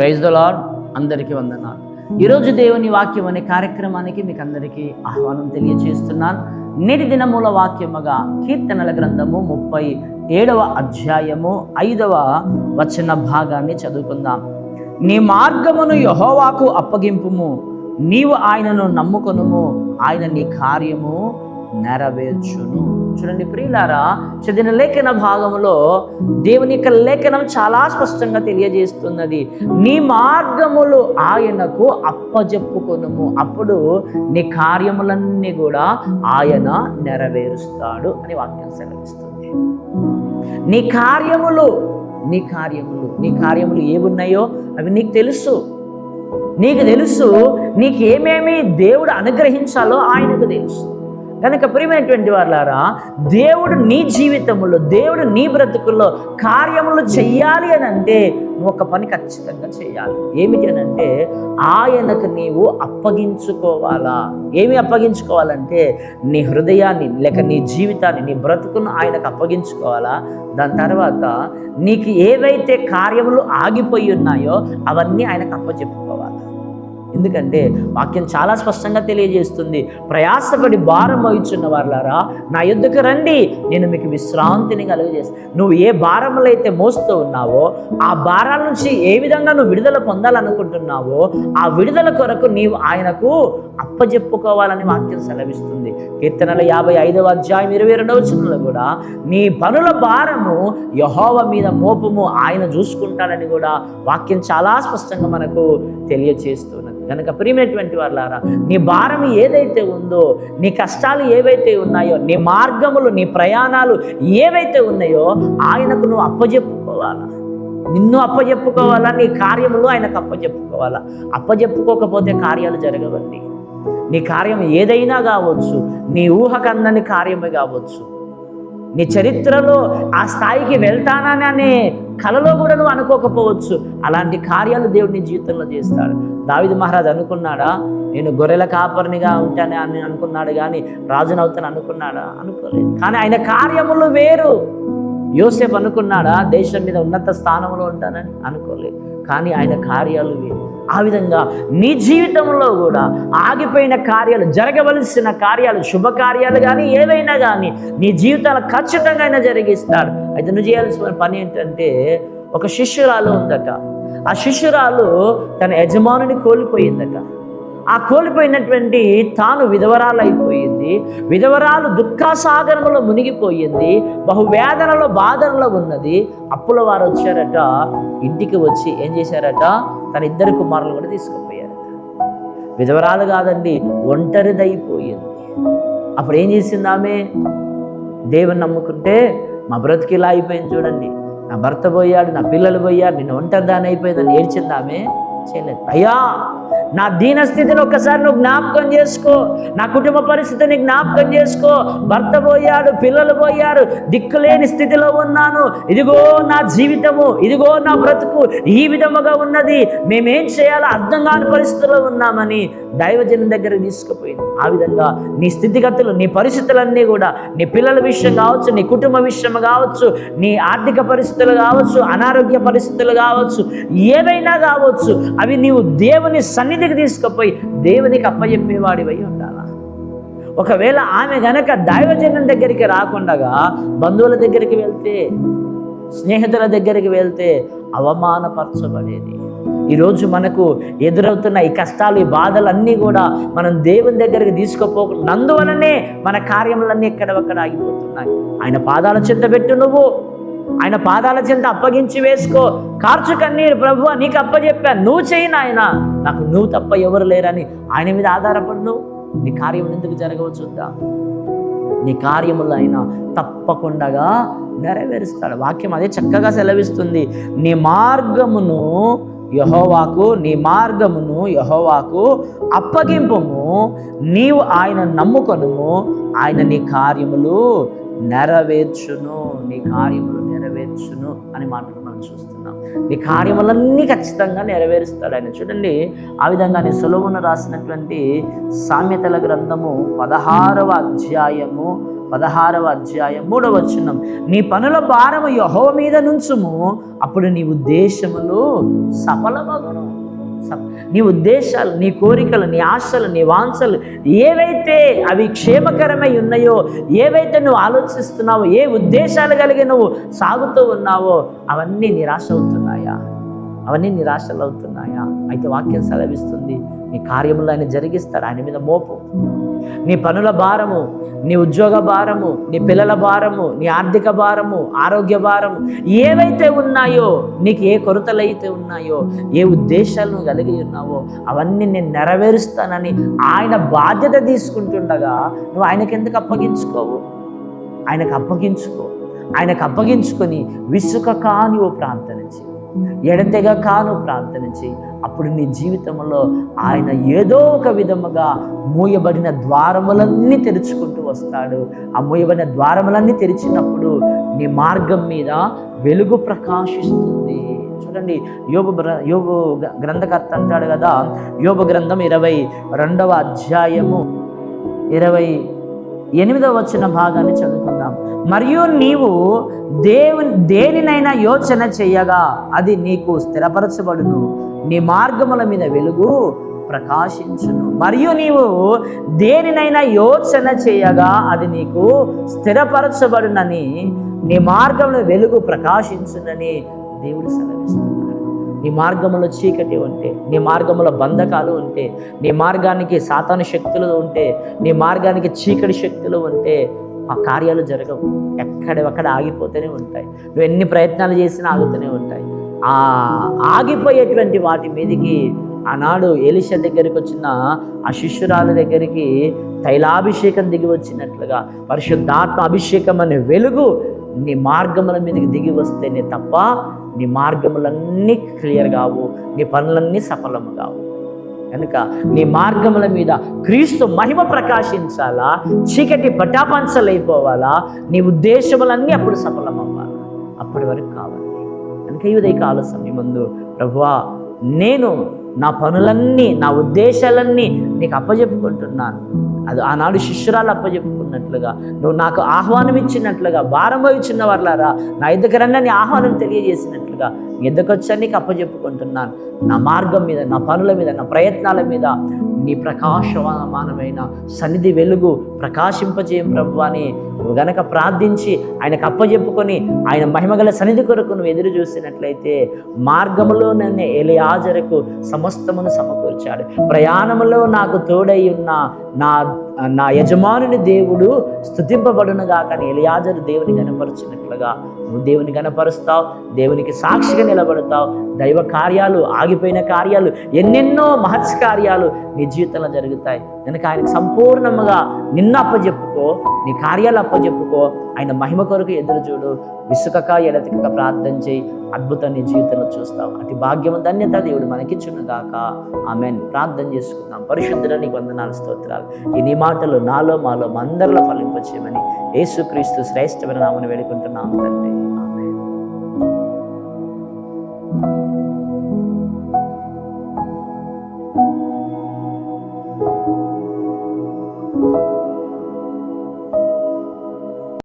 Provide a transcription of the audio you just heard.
Praise the lord అందరికీ వందనాలు. ఈరోజు దేవుని వాక్యం అనే కార్యక్రమానికి మీకు అందరికీ ఆహ్వానం తెలియజేస్తున్నాను నేటి దినమూల వాక్యముగా కీర్తనల గ్రంథము ముప్పై ఏడవ అధ్యాయము ఐదవ వచన భాగాన్ని చదువుకుందాం. నీ మార్గమును యహోవాకు అప్పగింపుము. నీవు ఆయనను నమ్ముకొనుము. ఆయన నీ కార్యము నెరవేర్చును. చూడండి ప్రియులారా చదివిన లేఖన భాగంలో దేవుని యొక్క లేఖనం చాలా స్పష్టంగా తెలియజేస్తున్నది. నీ మార్గములు ఆయనకు అప్పజెప్పుకొనుము. అప్పుడు నీ కార్యములన్నీ కూడా ఆయన నెరవేరుస్తాడు అని వాక్యం సెలవిస్తుంది. నీ కార్యములు నీ కార్యములు నీ కార్యములు ఏమున్నాయో అవి నీకు తెలుసు. నీకు తెలుసు నీకు ఏమేమి దేవుడు అనుగ్రహించాలో ఆయనకు తెలుసు. కనుక ప్రియమైనటువంటి వాళ్ళారా దేవుడు నీ జీవితంలో దేవుడు నీ బ్రతుకుల్లో కార్యములు చెయ్యాలి అని అంటే నువ్వు ఒక పని ఖచ్చితంగా చేయాలి ఏమిటి అని అంటే ఆయనకు నీవు అప్పగించుకోవాలా? ఏమి అప్పగించుకోవాలంటే నీ హృదయాన్ని లేక నీ జీవితాన్ని నీ బ్రతుకును ఆయనకు అప్పగించుకోవాలా? దాని తర్వాత నీకు ఏవైతే కార్యములు ఆగిపోయి ఉన్నాయో అవన్నీ ఆయనకు అప్పచెప్పుకోవాలి ఎందుకంటే వాక్యం చాలా స్పష్టంగా తెలియజేస్తుంది. ప్రయాసపడి భారం వహించున్న వారులారా నా యుద్ధకు రండి నేను మీకు విశ్రాంతిని కలుగజేస్తాను నువ్వు ఏ భారములు అయితే మోస్తూ ఉన్నావో ఆ భారాల నుంచి ఏ విధంగా నువ్వు విడుదల పొందాలనుకుంటున్నావో ఆ విడుదల కొరకు నీవు ఆయనకు అప్పజెప్పుకోవాలని వాక్యం సెలవిస్తుంది. కీర్తనల యాభై ఐదవ అధ్యాయం ఇరవై రెండవ చిన్నలో కూడా నీ పనుల భారము యహోవ మీద మోపము ఆయన చూసుకుంటాడని కూడా వాక్యం చాలా స్పష్టంగా మనకు తెలియచేస్తున్నది. కనుక ప్రియమైనటువంటి వాళ్ళారా నీ భారం ఏదైతే ఉందో నీ కష్టాలు ఏవైతే ఉన్నాయో నీ మార్గములు నీ ప్రయాణాలు ఏవైతే ఉన్నాయో ఆయనకు నువ్వు అప్పజెప్పుకోవాలా? నిన్ను అప్పజెప్పుకోవాలా? నీ కార్యములు ఆయనకు అప్పజెప్పుకోవాలా? అప్పజెప్పుకోకపోతే కార్యాలు జరగవండి. నీ కార్యం ఏదైనా కావచ్చు నీ ఊహకందని కార్యమే కావచ్చు. నీ చరిత్రలో ఆ స్థాయికి వెళ్తానని అనే కలలో కూడా నువ్వు అనుకోకపోవచ్చు. అలాంటి కార్యాలు దేవుడు నీ జీవితంలో చేస్తాడు. దావిది మహారాజ్ అనుకున్నాడా? నేను గొర్రెల కాపరినిగా ఉంటానే అని అనుకున్నాడు కానీ రాజునవుతాను అనుకున్నాడా? అనుకోలేదు. కానీ ఆయన కార్యములు వేరు. యోసేపు అనుకున్నాడా? దేశం మీద ఉన్నత స్థానంలో ఉంటానని అనుకోలేదు. కానీ ఆయన కార్యాలు వేరు. ఆ విధంగా నీ జీవితంలో కూడా ఆగిపోయిన కార్యాలు జరగవలసిన కార్యాలు శుభకార్యాలు కానీ ఏవైనా కానీ నీ జీవితాలు ఖచ్చితంగా అయినా జరిగిస్తాడు. అయితే నువ్వు చేయాల్సిన పని ఏంటంటే ఒక శిష్యురాలు ఉందట. ఆ శిష్యురాలు తన యజమానుని కోల్పోయిందట. ఆ కోల్పోయినటువంటి తాను విధవరాలు అయిపోయింది విధవరాలు దుఃఖసాగరంలో మునిగిపోయింది. బహువేదనలో బాధనలో ఉన్నది. అప్పుల వారు వచ్చారట. ఇంటికి వచ్చి ఏం చేశారట? తన ఇద్దరు కుమారులు కూడా తీసుకుపోయారట. విధవరాలు కాదండి ఒంటరిదైపోయింది. అప్పుడు ఏం చేసింది ఆమె? దేవుని నమ్ముకుంటే మా బ్రతికి ఇలా అయిపోయింది చూడండి. నా భర్త పోయాడు నా పిల్లలు పోయాడు నేను ఒంటరిదాని అయిపోయిందని ఏడ్చింది ఆమె? చేయలేదు. అయ్యా నా దీన స్థితిని ఒక్కసారి నువ్వు జ్ఞాపకం చేసుకో. నా కుటుంబ పరిస్థితిని జ్ఞాపకం చేసుకో. భర్త పోయాడు పిల్లలు పోయారు దిక్కులేని స్థితిలో ఉన్నాను. ఇదిగో నా జీవితము ఇదిగో నా బ్రతుకు ఈ విధముగా ఉన్నది. మేమేం చేయాలో అర్థం కాని పరిస్థితుల్లో ఉన్నామని దైవజనం దగ్గర తీసుకుపోయింది. ఆ విధంగా నీ స్థితిగతులు నీ పరిస్థితులన్నీ కూడా నీ పిల్లల విషయం కావచ్చు నీ కుటుంబ విషయం కావచ్చు నీ ఆర్థిక పరిస్థితులు కావచ్చు అనారోగ్య పరిస్థితులు కావచ్చు ఏవైనా కావచ్చు అవి నీవు దేవుని సన్నిధికి తీసుకుపోయి దేవునికి అప్పచెప్పేవాడివై ఉండాలా? ఒకవేళ ఆమె గనక దైవజనం దగ్గరికి రాకుండగా బంధువుల దగ్గరికి వెళ్తే స్నేహితుల దగ్గరికి వెళ్తే అవమానపరచబడేది. ఈరోజు మనకు ఎదురవుతున్న ఈ కష్టాలు ఈ బాధలన్నీ కూడా మనం దేవుని దగ్గరికి తీసుకుపోనందువలనే మన కార్యములన్నీ ఎక్కడొక్కడ ఆగిపోతున్నాయి. ఆయన పాదాల చింత పెట్టు నువ్వు. ఆయన పాదాల చెంత అప్పగించి వేసుకో. కార్చు కన్నీరు ప్రభు నీకు అప్పచెప్పాను నువ్వు చేయి నాయన. నాకు నువ్వు తప్ప ఎవరు లేరని ఆయన మీద ఆధారపడు నువ్వు నీ కార్యం ఎందుకు జరగవచ్చుద్దా నీ కార్యములు ఆయన తప్పకుండా నెరవేరుస్తాడు. వాక్యం అదే చక్కగా సెలవిస్తుంది. నీ మార్గమును యహోవాకు నీ మార్గమును యహోవాకు అప్పగింపము. నీవు ఆయన నమ్ముకొనుము. ఆయన నీ కార్యములు నెరవేర్చును నీ కార్యములు నెరవేర్చును అని మాటలు మనం చూస్తున్నాం. నీ కార్యములన్నీ ఖచ్చితంగా నెరవేరుస్తాడు ఆయన. చూడండి ఆ విధంగానే సులభను రాసినటువంటి సామెతల గ్రంథము పదహారవ అధ్యాయము పదహారవ అధ్యాయం మూడవ వచనం. నీ పనుల భారము యహో మీద నుంచుము అప్పుడు నీ ఉద్దేశములు సఫలమగును. నీ ఉద్దేశాలు నీ కోరికలు నీ ఆశలు నీ వాంఛలు ఏవైతే అవి క్షేమకరమై ఉన్నాయో ఏవైతే నువ్వు ఆలోచిస్తున్నావో ఏ ఉద్దేశాలు కలిగి నువ్వు సాగుతూ ఉన్నావో అవన్నీ నిరాశ అవుతున్నాయా అవన్నీ నిరాశలు అవుతున్నాయా అయితే వాక్యం సెలవిస్తుంది. నీ కార్యములు ఆయన జరిగిస్తాడు ఆయన మీద మోపు. నీ పనుల భారము నీ ఉద్యోగ భారము నీ పిల్లల భారము నీ ఆర్థిక భారము ఆరోగ్య భారము ఏవైతే ఉన్నాయో నీకు ఏ కొరతలు అయితే ఉన్నాయో ఏ ఉద్దేశాలు నువ్వు కలిగి ఉన్నావో అవన్నీ నేను నెరవేరుస్తానని ఆయన బాధ్యత తీసుకుంటుండగా నువ్వు ఆయనకి ఎందుకు అప్పగించుకోవు? ఆయనకు అప్పగించుకో. ఆయనకు అప్పగించుకొని విసుక కాని ఓ ప్రార్థన చేయి ఎడతెగ కాను ప్రార్థన చేయి. అప్పుడు నీ జీవితంలో ఆయన ఏదో ఒక విధముగా మూయబడిన ద్వారములన్నీ తెరుచుకుంటూ వస్తాడు. ఆ మూయబడిన ద్వారములన్నీ తెరిచినప్పుడు నీ మార్గం మీద వెలుగు ప్రకాశిస్తుంది. చూడండి యోగు యోగ యోగు గ్రంథకర్త అంటాడు కదా యోగ గ్రంథం ఇరవై రెండవ అధ్యాయము ఇరవై ఎనిమిదవ వచ్చిన భాగాన్ని చదువుకుందాం. మరియు నీవు దేవుని దేనినైనా యోచన చేయగా అది నీకు స్థిరపరచబడును. నీ మార్గముల మీద వెలుగు ప్రకాశించును. మరియు నీవు దేనినైనా యోచన చేయగా అది నీకు స్థిరపరచబడునని నీ మార్గంలో వెలుగు ప్రకాశించునని దేవుడు సెలవిస్తాడు. నీ మార్గంలో చీకటి ఉంటే నీ మార్గంలో బంధకాలు ఉంటే నీ మార్గానికి సాతాను శక్తులు ఉంటే నీ మార్గానికి చీకటి శక్తులు ఉంటే ఆ కార్యాలు జరగవు. ఎక్కడెక్కడ ఆగిపోతూనే ఉంటాయి. నువ్వు ఎన్ని ప్రయత్నాలు చేసినా ఆగుతూనే ఉంటాయి. ఆ ఆగిపోయేటువంటి వాటి మీదకి ఆనాడు ఎలిష దగ్గరికి వచ్చిన ఆ శిష్యురాల దగ్గరికి తైలాభిషేకం దిగి వచ్చినట్లుగా పరిశుద్ధాత్మ అభిషేకం అనే వెలుగు నీ మార్గముల మీదకి దిగి వస్తేనే తప్ప నీ మార్గములన్నీ క్లియర్ కావు నీ పనులన్నీ సఫలము కావు. కనుక నీ మార్గముల మీద క్రీస్తు మహిమ ప్రకాశించాలా చీకటి పటాపంచలైపోవాలా నీ ఉద్దేశములన్నీ అప్పుడు సఫలమవ్వాలి? అప్పటి వరకు కావాలి. కనుక ఈ ఉదయకాల సమయం ముందు ప్రభువా నేను నా పనులన్నీ నా ఉద్దేశాలన్నీ నీకు అప్పజెప్పుకుంటున్నాను. అది ఆనాడు శిష్యురాలు అప్పజెప్పుకున్నట్లుగా నువ్వు నాకు ఆహ్వానం ఇచ్చినట్లుగా భారం ఇచ్చిన వాళ్ళారా నా ఎద్దకరన్నా నీ ఆహ్వానం తెలియజేసినట్లుగా నీ ఎద్దకొచ్చా నీకు అప్పజెప్పుకుంటున్నాను. నా మార్గం మీద నా పనుల మీద నా ప్రయత్నాల మీద నీ ప్రకాశమానమైన సన్నిధి వెలుగు ప్రకాశింపజేయం ప్రభు అని గనక ప్రార్థించి ఆయనకు అప్పజెప్పుకొని ఆయన మహిమగల సన్నిధి కొరకు నువ్వు ఎదురు చూసినట్లయితే మార్గములోనే ఎలియాజరకు సమస్తమును సమకూర్చాడు. ప్రయాణములో నాకు తోడై ఉన్న నా నా యజమానుని దేవుడు స్థుతింపబడునుగా కానీ ఎలియాజరు దేవుని గనపరుచినట్లుగా. నువ్వు దేవుని గనపరుస్తావు దేవునికి సాక్షిగా నిలబడతావు దైవ కార్యాలు ఆగిపోయిన కార్యాలు ఎన్నెన్నో మహత్స కార్యాలు నీ జీవితంలో జరుగుతాయి. కనుక ఆయనకు సంపూర్ణముగా నిన్ను అప్పచెప్పుకో నీ కార్యాలు అప్పచెప్పుకో ఆయన మహిమ కొరకు ఎదురు చూడు విసుకక ఎడతక ప్రార్థన చేయి. అద్భుతం నీ జీవితంలో చూస్తావు. అతి భాగ్యం ధన్యత దేవుడు మనకిచ్చునుగాక. ఆమెన్. ప్రార్థన చేసుకుందాం. పరిశుద్ధుల నీకు వందనాలు స్తోత్రాలు. ఈ నీ మాటలు నాలో మాలో మా అందరిలో ఫలింపచేయమని యేసుక్రీస్తు శ్రేష్టమైన నామని వేడుకుంటున్నాము తండ్రి.